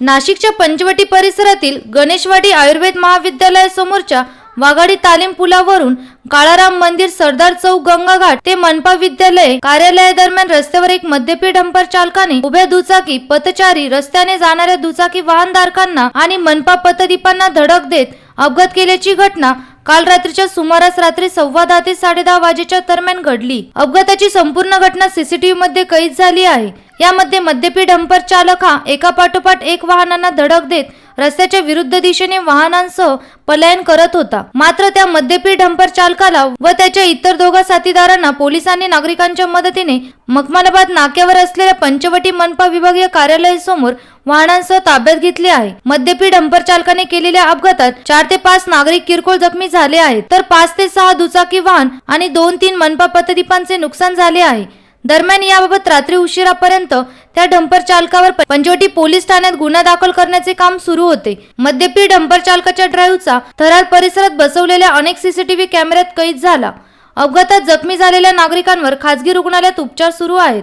नाशिकच्या पंचवटी परिसरातील गणेशवाडी आयुर्वेद महाविद्यालयासमोरच्या वाघाडी तालीम पुलावरून काळाराम मंदिर सरदार चौक गंगाघाट ते मनपा विद्यालय कार्यालयादरम्यान रस्त्यावर एक मद्यपी डंपर चालकाने उभ्या दुचाकी पथचारी रस्त्याने जाणाऱ्या दुचाकी वाहनधारकांना आणि मनपा पथदीपांना धडक देत अपघात केल्याची घटना काल रात्रीच्या सुमारास रात्री सव्वा दहा ते साडेदहा वाजेच्या दरम्यान घडली. अपघाताची संपूर्ण घटना सीसीटीव्ही मध्ये कैद झाली आहे. यामध्ये मद्यपी डंपर चालक हा एका पाठोपाठ एक वाहनांना धडक देत रस्त्याच्या विरुद्ध दिशेने वाहनांसह पलायन करत होता. मात्र त्या मद्यपी डंपर चालकाला व त्याच्या इतर दोघा साथीदारांना पोलिसांनी नागरिकांच्या मदतीने मखमालाबाद नाक्यावर असलेल्या पंचवटी मनपा विभागीय कार्यालयासमोर वाहनांसह ताब्यात घेतले आहे. मद्यपी डंपर चालकाने केलेल्या अपघातात चार ते पाच नागरिक किरकोळ जखमी झाले आहेत. तर पाच ते सहा दुचाकी वाहन आणि दोन तीन मनपा पथदीपांचे नुकसान झाले आहे. दरम्यान याबाबत रात्री उशिरापर्यंत त्या डंपर चालकावर पंचवटी पोलीस ठाण्यात गुन्हा दाखल करण्याचे काम सुरू होते. मद्यपी डंपर चालकाच्या ड्राईव्हचा थरार परिसरात बसवलेल्या अनेक सीसीटीव्ही कॅमेऱ्यात कैद झाला. अपघातात जखमी झालेल्या नागरिकांवर खासगी रुग्णालयात उपचार सुरू आहेत.